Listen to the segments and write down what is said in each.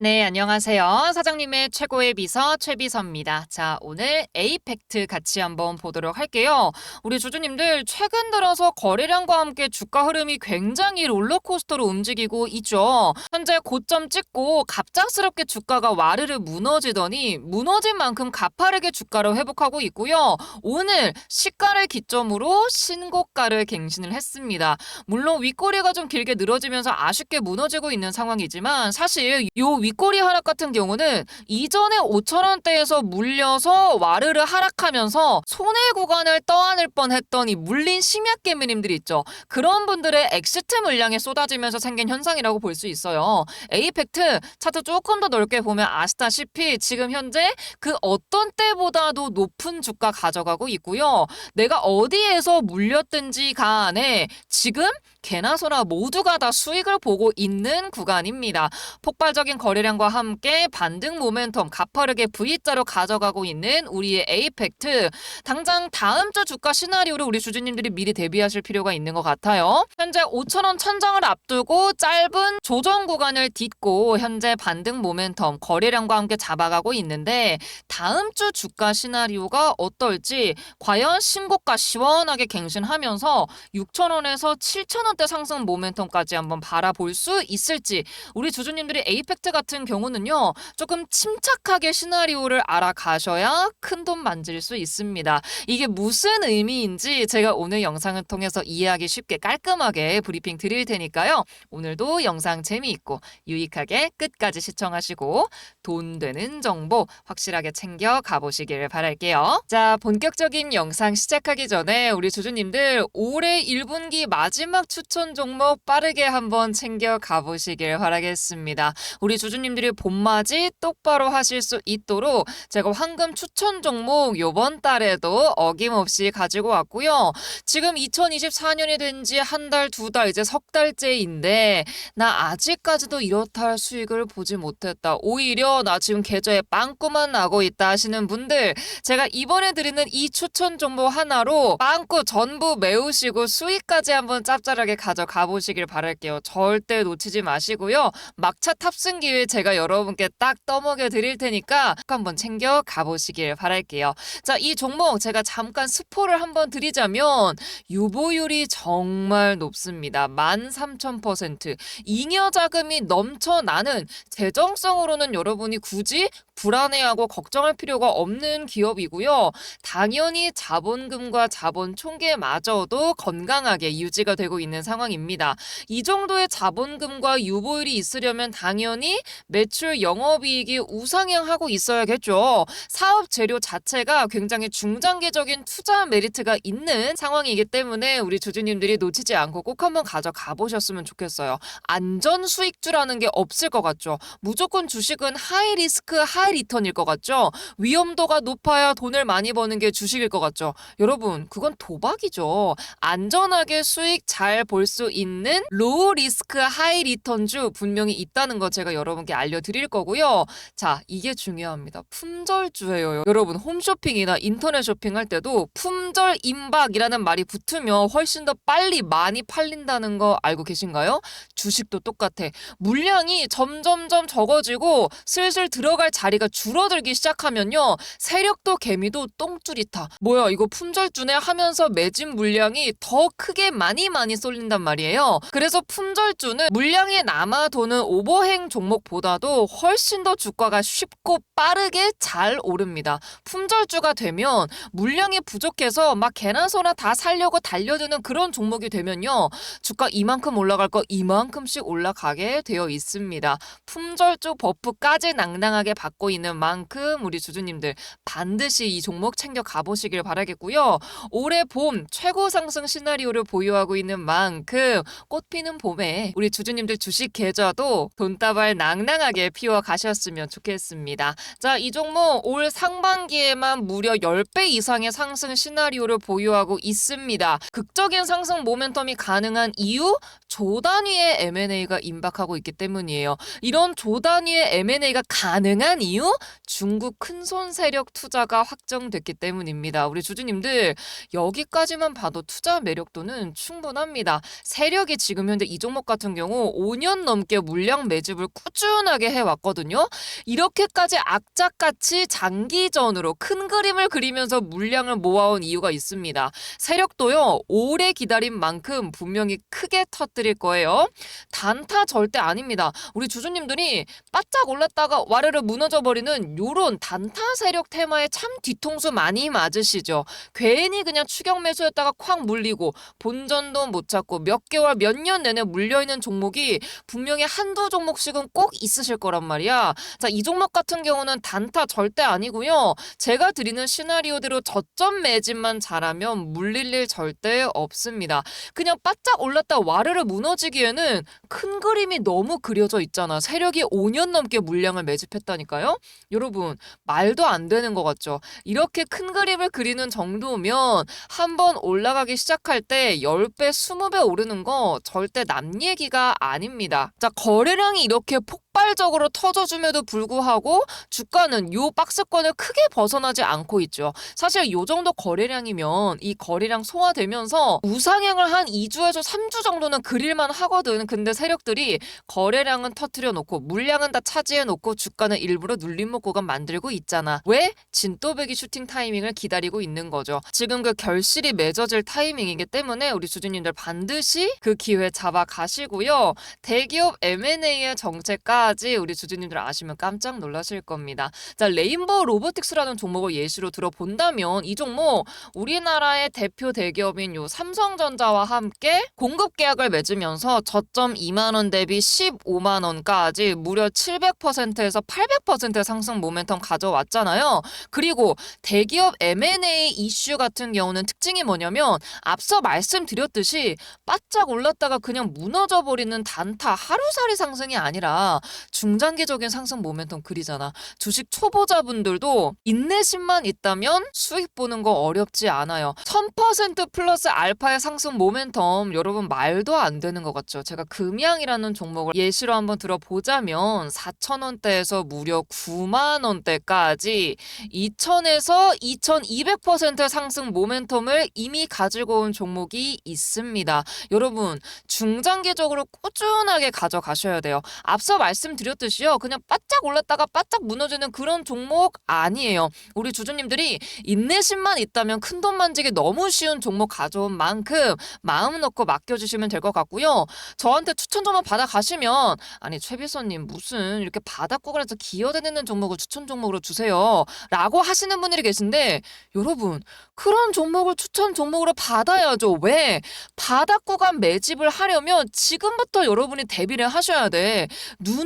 네, 안녕하세요. 사장님의 최고의 비서 최비서입니다. 자, 오늘 에이펙트 같이 한번 보도록 할게요. 우리 주주님들 최근 들어서 거래량과 함께 주가 흐름이 굉장히 롤러코스터로 움직이고 있죠. 현재 고점 찍고 갑작스럽게 주가가 와르르 무너지더니 무너진 만큼 가파르게 주가를 회복하고 있고요. 오늘 시가를 기점으로 신고가를 갱신을 했습니다. 물론 윗꼬리가 좀 길게 늘어지면서 아쉽게 무너지고 있는 상황이지만 사실 요 윗꼬리 하락 같은 경우는 이전에 5천 원대에서 물려서 와르르 하락하면서 손해 구간을 떠안을 뻔했더니 물린 심약 개미님들 있죠. 그런 분들의 엑시트 물량이 쏟아지면서 생긴 현상이라고 볼 수 있어요. 에이펙트 차트 조금 더 넓게 보면 아시다시피 지금 현재 그 어떤 때보다도 높은 주가 가져가고 있고요. 내가 어디에서 물렸든지 간에 지금 개나 소나 모두가 다 수익을 보고 있는 구간입니다. 폭발적인 거래량과 함께 반등 모멘텀 가파르게 V자로 가져가고 있는 우리의 에이펙트. 당장 다음 주 주가 시나리오를 우리 주주님들이 미리 대비하실 필요가 있는 것 같아요. 현재 5천원 천장을 앞두고 짧은 조정 구간을 딛고 현재 반등 모멘텀 거래량과 함께 잡아가고 있는데 다음 주 주가 시나리오가 어떨지 과연 신고가 시원하게 갱신하면서 6천원에서 7천원 대 상승 모멘텀까지 한번 바라볼 수 있을지 우리 주주님들이 에이펙트 같은 경우는요 조금 침착하게 시나리오를 알아가셔야 큰 돈 만질 수 있습니다. 이게 무슨 의미인지 제가 오늘 영상을 통해서 이해하기 쉽게 깔끔하게 브리핑 드릴 테니까요. 오늘도 영상 재미있고 유익하게 끝까지 시청하시고 돈 되는 정보 확실하게 챙겨 가보시길 바랄게요. 자, 본격적인 영상 시작하기 전에 우리 주주님들 올해 1분기 마지막 추천 종목 빠르게 한번 챙겨 가보시길 바라겠습니다. 우리 주주님들이 봄맞이 똑바로 하실 수 있도록 제가 황금 추천 종목 요번 달에도 어김없이 가지고 왔고요. 지금 2024년이 된 지 한 달, 두 달, 이제 석 달째인데 나 아직까지도 이렇다 할 수익을 보지 못했다. 오히려 나 지금 계좌에 빵꾸만 나고 있다 하시는 분들 제가 이번에 드리는 이 추천 정보 하나로 빵꾸 전부 메우시고 수익까지 한번 짭짤하게 가져가 보시길 바랄게요. 절대 놓치지 마시고요. 막차 탑승 기회 제가 여러분께 딱 떠먹여 드릴 테니까 꼭 한번 챙겨 가보시길 바랄게요. 자, 이 종목 제가 잠깐 스포를 한번 드리자면 유보율이 정말 높습니다. 13,000%. 잉여 자금이 넘쳐나는 재정성으로는 여러분이 굳이 불안해하고 걱정할 필요가 없는 기업이고요. 당연히 자본금과 자본 총계마저도 건강하게 유지가 되고 있는 상황입니다. 이 정도의 자본금과 유보율이 있으려면 당연히 매출 영업이익이 우상향하고 있어야겠죠. 사업 재료 자체가 굉장히 중장기적인 투자 메리트가 있는 상황이기 때문에 우리 주주님들이 놓치지 않고 꼭 한번 가져가 보셨으면 좋겠어요. 안전 수익주라는 게 없을 것 같죠. 무조건 주식은 하이 리스크 하이 리턴일 것 같죠. 위험도가 높아야 돈을 많이 버는 게 주식일 것 같죠. 여러분, 그건 도박이죠. 안전하게 수익 잘 볼 수 있는 로우 리스크 하이 리턴주 분명히 있다는 거 제가 여러분께 알려드릴 거고요. 자, 이게 중요합니다. 품절주예요. 여러분, 홈쇼핑이나 인터넷 쇼핑할 때도 품절 임박이라는 말이 붙으면 훨씬 더 빨리 많이 팔린다는 거 알고 계신가요? 주식도 똑같아. 물량이 점점점 적어지고 슬슬 들어갈 자리 가 줄어들기 시작하면요. 세력도 개미도 똥줄이타. 뭐야 이거 품절주네 하면서 매진 물량이 더 크게 많이 많이 쏠린단 말이에요. 그래서 품절주는 물량이 남아 도는 오버행 종목보다도 훨씬 더 주가가 쉽고 빠르게 잘 오릅니다. 품절주가 되면 물량이 부족해서 막 개나 소나 다 살려고 달려드는 그런 종목이 되면요. 주가 이만큼 올라갈 거 이만큼씩 올라가게 되어 있습니다. 품절주 버프까지 낭낭하게 받고 있는 만큼 우리 주주님들 반드시 이 종목 챙겨 가보시길 바라겠고요. 올해 봄 최고 상승 시나리오를 보유하고 있는 만큼 꽃피는 봄에 우리 주주님들 주식 계좌도 돈다발 낭낭하게 피워 가셨으면 좋겠습니다. 자, 이 종목 올 상반기에만 무려 10배 이상의 상승 시나리오를 보유하고 있습니다. 극적인 상승 모멘텀이 가능한 이유? 조 단위의 M&A가 임박하고 있기 때문이에요. 이런 조 단위의 M&A가 가능한 이유 이유? 중국 큰손 세력 투자가 확정됐기 때문입니다. 우리 주주님들 여기까지만 봐도 투자 매력도는 충분합니다. 세력이 지금 현재 이 종목 같은 경우 5년 넘게 물량 매집을 꾸준하게 해왔거든요. 이렇게까지 악착같이 장기전으로 큰 그림을 그리면서 물량을 모아온 이유가 있습니다. 세력도요, 오래 기다린 만큼 분명히 크게 터뜨릴 거예요. 단타 절대 아닙니다. 우리 주주님들이 바짝 올랐다가 와르르 무너져 버리는 요런 단타 세력 테마에 참 뒤통수 많이 맞으시죠. 괜히 그냥 추격 매수였다가 콱 물리고 본전도 못 찾고 몇 개월 몇 년 내내 물려 있는 종목이 분명히 한두 종목씩은 꼭 있으실 거란 말이야. 자, 이 종목 같은 경우는 단타 절대 아니고요. 제가 드리는 시나리오대로 저점 매집만 잘하면 물릴 일 절대 없습니다. 그냥 바짝 올랐다 와르르 무너지기에는 큰 그림이 너무 그려져 있잖아. 세력이 5년 넘게 물량을 매집했다니까요. 여러분, 말도 안 되는 것 같죠? 이렇게 큰 그림을 그리는 정도면 한 번 올라가기 시작할 때 10배, 20배 오르는 거 절대 남 얘기가 아닙니다. 자, 거래량이 이렇게 폭 발적으로 터져줌에도 불구하고 주가는 요 박스권을 크게 벗어나지 않고 있죠. 사실 요 정도 거래량이면 이 거래량 소화되면서 우상향을 한 2주에서 3주 정도는 그릴만 하거든. 근데 세력들이 거래량은 터트려 놓고 물량은 다 차지해 놓고 주가는 일부러 눌림목 구간 만들고 있잖아. 왜? 진또배기 슈팅 타이밍을 기다리고 있는 거죠. 지금 그 결실이 맺어질 타이밍이기 때문에 우리 주주님들 반드시 그 기회 잡아 가시고요. 대기업 M&A의 정 체까지 우리 주주님들 아시면 깜짝 놀라실 겁니다. 자, 레인보우 로보틱스라는 종목을 예시로 들어본다면 이 종목 우리나라의 대표 대기업인 요 삼성전자와 함께 공급 계약을 맺으면서 저점 2만 원 대비 15만 원까지 무려 700%에서 800%의 상승 모멘텀 가져왔잖아요. 그리고 대기업 M&A 이슈 같은 경우는 특징이 뭐냐면 앞서 말씀드렸듯이 바짝 올랐다가 그냥 무너져 버리는 단타 하루살이 상승이 아니라 중장기적인 상승 모멘텀 그리잖아. 주식 초보자분들도 인내심만 있다면 수익 보는 거 어렵지 않아요. 1000% 플러스 알파의 상승 모멘텀 여러분 말도 안 되는 것 같죠. 제가 금양이라는 종목을 예시로 한번 들어보자면 4,000원대에서 무려 9만 원대까지 2,000에서 2,200% 상승 모멘텀을 이미 가지고 온 종목이 있습니다. 여러분 중장기적으로 꾸준하게 가져가셔야 돼요. 앞서 말씀 드렸듯이요. 그냥 바짝 올랐다가 바짝 무너지는 그런 종목 아니에요. 우리 주주님들이 인내심만 있다면 큰돈 만지기 너무 쉬운 종목 가져온 만큼 마음 놓고 맡겨주시면 될 것 같고요. 저한테 추천 좀만 받아 가시면 아니 최비서님 무슨 이렇게 바닥구간에서 기어다니는 종목을 추천 종목으로 주세요. 라고 하시는 분들이 계신데 여러분 그런 종목을 추천 종목으로 받아야죠. 왜? 바닥 구간 매집을 하려면 지금부터 여러분이 대비를 하셔야 돼.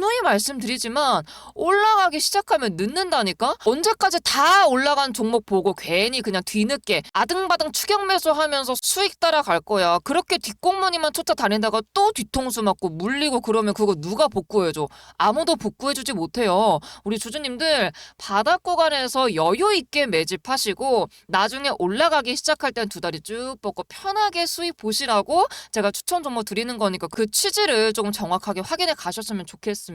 누누이 말씀드리지만 올라가기 시작하면 늦는다니까? 언제까지 다 올라간 종목 보고 괜히 그냥 뒤늦게 아등바등 추격 매수하면서 수익 따라갈 거야. 그렇게 뒷공무니만 쫓아다니다가 또 뒤통수 맞고 물리고 그러면 그거 누가 복구해줘? 아무도 복구해주지 못해요. 우리 주주님들 바닥 구간에서 여유 있게 매집하시고 나중에 올라가기 시작할 땐 두 다리 쭉 뻗고 편하게 수익 보시라고 제가 추천 종목 드리는 거니까 그 취지를 조금 정확하게 확인해 가셨으면 좋겠습니다.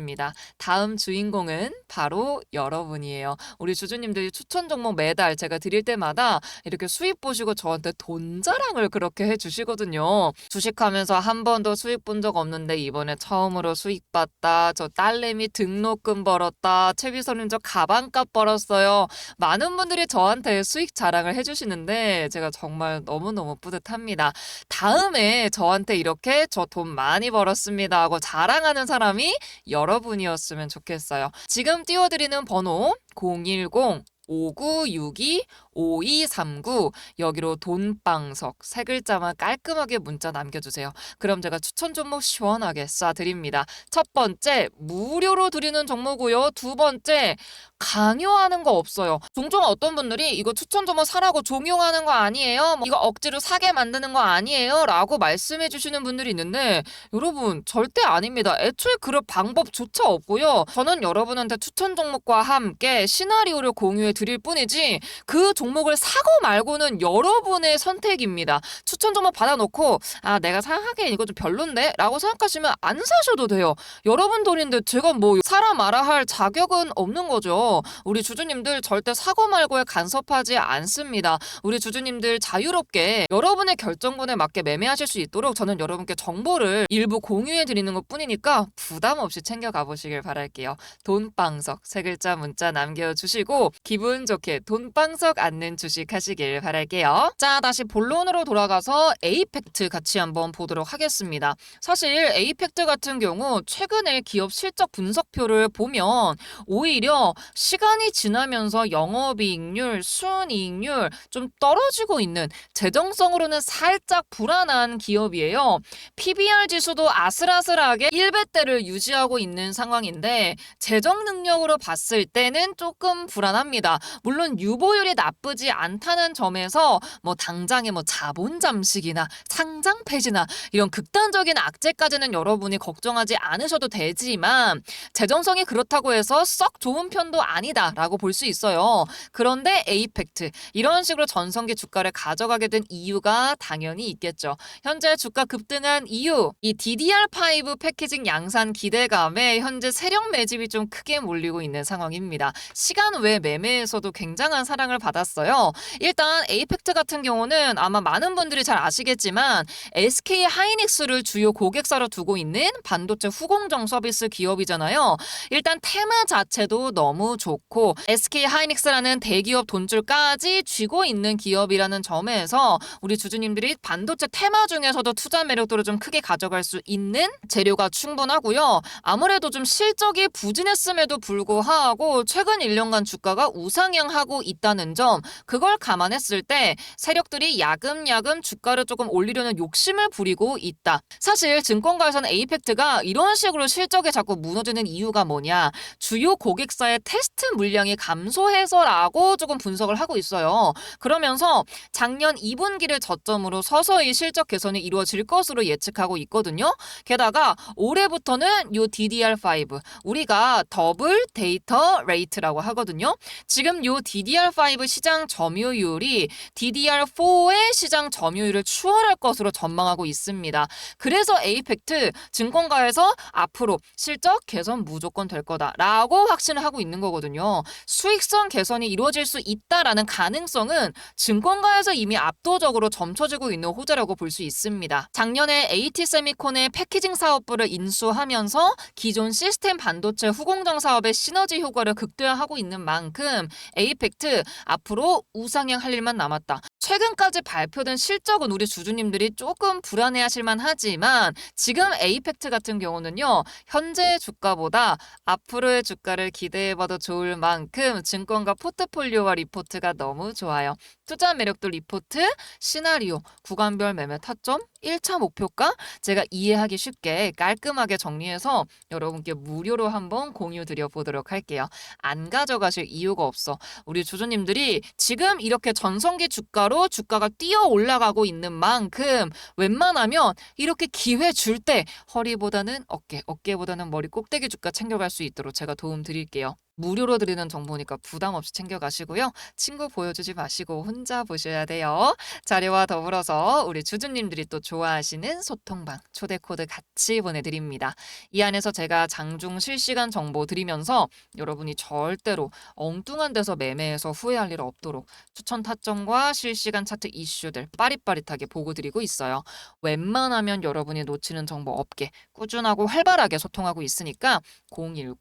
다음 주인공은 바로 여러분이에요. 우리 주주님들이 추천 종목 매달 제가 드릴 때마다 이렇게 수익 보시고 저한테 돈 자랑을 그렇게 해주시거든요. 주식하면서 한 번도 수익 본 적 없는데 이번에 처음으로 수익 봤다. 저 딸내미 등록금 벌었다. 최비서님 저 가방값 벌었어요. 많은 분들이 저한테 수익 자랑을 해주시는데 제가 정말 너무너무 뿌듯합니다. 다음에 저한테 이렇게 저 돈 많이 벌었습니다 하고 자랑하는 사람이 여러 분이었으면 좋겠어요. 지금 띄워드리는 번호 010 5962 5239 여기로 돈방석 세 글자만 깔끔하게 문자 남겨주세요. 그럼 제가 추천 종목 시원하게 쏴드립니다. 첫 번째 무료로 드리는 종목고요. 두 번째 강요하는 거 없어요. 종종 어떤 분들이 이거 추천 종목 사라고 종용하는 거 아니에요? 뭐 이거 억지로 사게 만드는 거 아니에요? 라고 말씀해 주시는 분들이 있는데 여러분 절대 아닙니다. 애초에 그럴 방법조차 없고요. 저는 여러분한테 추천 종목과 함께 시나리오를 공유해 드릴 뿐이지 그 종목 을 사고 말고는 여러분의 선택입니다. 추천 종목 받아놓고 아 내가 생각하기엔 이거 좀 별론데? 라고 생각하시면 안 사셔도 돼요. 여러분 돈인데 제가 뭐 사라 마라 할 자격은 없는 거죠. 우리 주주님들 절대 사고 말고에 간섭하지 않습니다. 우리 주주님들 자유롭게 여러분의 결정권에 맞게 매매하실 수 있도록 저는 여러분께 정보를 일부 공유해 드리는 것 뿐이니까 부담 없이 챙겨가 보시길 바랄게요. 돈방석 세 글자 문자 남겨주시고 기분 좋게 돈방석 앉는 주식 하시길 바랄게요. 자 다시 본론으로 돌아가서 에이펙트 같이 한번 보도록 하겠습니다. 사실 에이펙트 같은 경우 최근에 기업 실적 분석표를 보면 오히려 시간이 지나면서 영업이익률, 순이익률 좀 떨어지고 있는 재정성으로는 살짝 불안한 기업이에요. PBR 지수도 아슬아슬하게 1배대를 유지하고 있는 상황인데 재정 능력으로 봤을 때는 조금 불안합니다. 물론 유보율이 나쁘 지 않다는 점에서 뭐 당장의 뭐 자본 잠식이나 상장 폐지나 이런 극단적인 악재까지는 여러분이 걱정하지 않으셔도 되지만 재정성이 그렇다고 해서 썩 좋은 편도 아니다라고 볼 수 있어요. 그런데 에이펙트 이런 식으로 전성기 주가를 가져가게 된 이유가 당연히 있겠죠. 현재 주가 급등한 이유 이 DDR5 패키징 양산 기대감에 현재 세력 매집이 좀 크게 몰리고 있는 상황입니다. 시간 외 매매에서도 굉장한 사랑을 받았 어요. 일단 에이펙트 같은 경우는 아마 많은 분들이 잘 아시겠지만 SK 하이닉스를 주요 고객사로 두고 있는 반도체 후공정 서비스 기업이잖아요. 일단 테마 자체도 너무 좋고 SK 하이닉스라는 대기업 돈줄까지 쥐고 있는 기업이라는 점에서 우리 주주님들이 반도체 테마 중에서도 투자 매력도를 좀 크게 가져갈 수 있는 재료가 충분하고요. 아무래도 좀 실적이 부진했음에도 불구하고 최근 1년간 주가가 우상향하고 있다는 점 그걸 감안했을 때 세력들이 야금야금 주가를 조금 올리려는 욕심을 부리고 있다. 사실 증권가에서는 에이펙트가 이런 식으로 실적에 자꾸 무너지는 이유가 뭐냐. 주요 고객사의 테스트 물량이 감소해서라고 조금 분석을 하고 있어요. 그러면서 작년 2분기를 저점으로 서서히 실적 개선이 이루어질 것으로 예측하고 있거든요. 게다가 올해부터는 요 DDR5 우리가 더블 데이터 레이트라고 하거든요. 지금 요 DDR5 시장 점유율이 DDR4의 시장 점유율을 추월할 것으로 전망하고 있습니다. 그래서 에이펙트 증권가에서 앞으로 실적 개선 무조건 될 거다라고 확신을 하고 있는 거거든요. 수익성 개선이 이루어질 수 있다라는 가능성은 증권가에서 이미 압도적으로 점쳐지고 있는 호재라고 볼 수 있습니다. 작년에 AT 세미콘의 패키징 사업부를 인수하면서 기존 시스템 반도체 후공정 사업의 시너지 효과를 극대화하고 있는 만큼 에이펙트 앞으로 우상향 할 일만 남았다. 최근까지 발표된 실적은 우리 주주님들이 조금 불안해하실 만 하지만 지금 에이펙트 같은 경우는요 현재 주가보다 앞으로의 주가를 기대해봐도 좋을 만큼 증권가 포트폴리오와 리포트가 너무 좋아요. 투자 매력도 리포트, 시나리오, 구간별 매매 타점, 1차 목표가 제가 이해하기 쉽게 깔끔하게 정리해서 여러분께 무료로 한번 공유 드려 보도록 할게요. 안 가져가실 이유가 없어. 우리 주주님들이 지금 이렇게 전성기 주가로 주가가 뛰어 올라가고 있는 만큼 웬만하면 이렇게 기회 줄 때 허리보다는 어깨, 어깨보다는 머리 꼭대기 주가 챙겨갈 수 있도록 제가 도움 드릴게요. 무료로 드리는 정보니까 부담 없이 챙겨가시고요. 친구 보여주지 마시고 혼자 보셔야 돼요. 자료와 더불어서 우리 주주님들이 또 좋아하시는 소통방 초대 코드 같이 보내드립니다. 이 안에서 제가 장중 실시간 정보 드리면서 여러분이 절대로 엉뚱한 데서 매매해서 후회할 일 없도록 추천 타점과 실시간 차트 이슈들 빠릿빠릿하게 보고 드리고 있어요. 웬만하면 여러분이 놓치는 정보 없게 꾸준하고 활발하게 소통하고 있으니까 010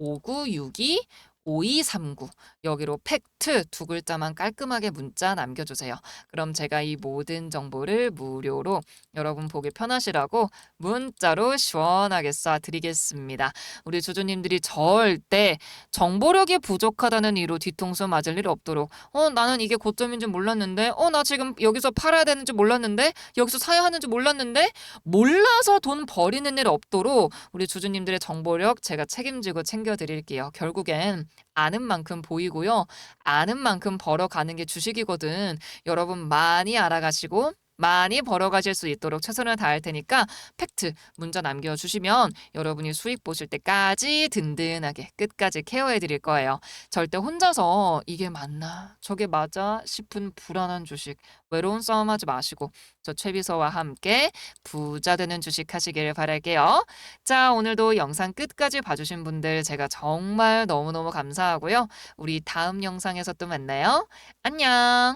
5962 5239 여기로 팩트 두 글자만 깔끔하게 문자 남겨주세요. 그럼 제가 이 모든 정보를 무료로 여러분 보기 편하시라고 문자로 시원하게 쏴드리겠습니다. 우리 주주님들이 절대 정보력이 부족하다는 이유로 뒤통수 맞을 일 없도록 어 나는 이게 고점인 줄 몰랐는데 어 나 지금 여기서 팔아야 되는 줄 몰랐는데 여기서 사야 하는 줄 몰랐는데 몰라서 돈 버리는 일 없도록 우리 주주님들의 정보력 제가 책임지고 챙겨드릴게요. 결국엔 아는 만큼 보이고요. 아는 만큼 벌어가는 게 주식이거든. 여러분 많이 알아가시고 많이 벌어가실 수 있도록 최선을 다할 테니까 팩트 문자 남겨주시면 여러분이 수익 보실 때까지 든든하게 끝까지 케어해 드릴 거예요. 절대 혼자서 이게 맞나 저게 맞아 싶은 불안한 주식 외로운 싸움 하지 마시고 저 최비서와 함께 부자 되는 주식 하시길 바랄게요. 자, 오늘도 영상 끝까지 봐주신 분들 제가 정말 너무너무 감사하고요. 우리 다음 영상에서 또 만나요. 안녕!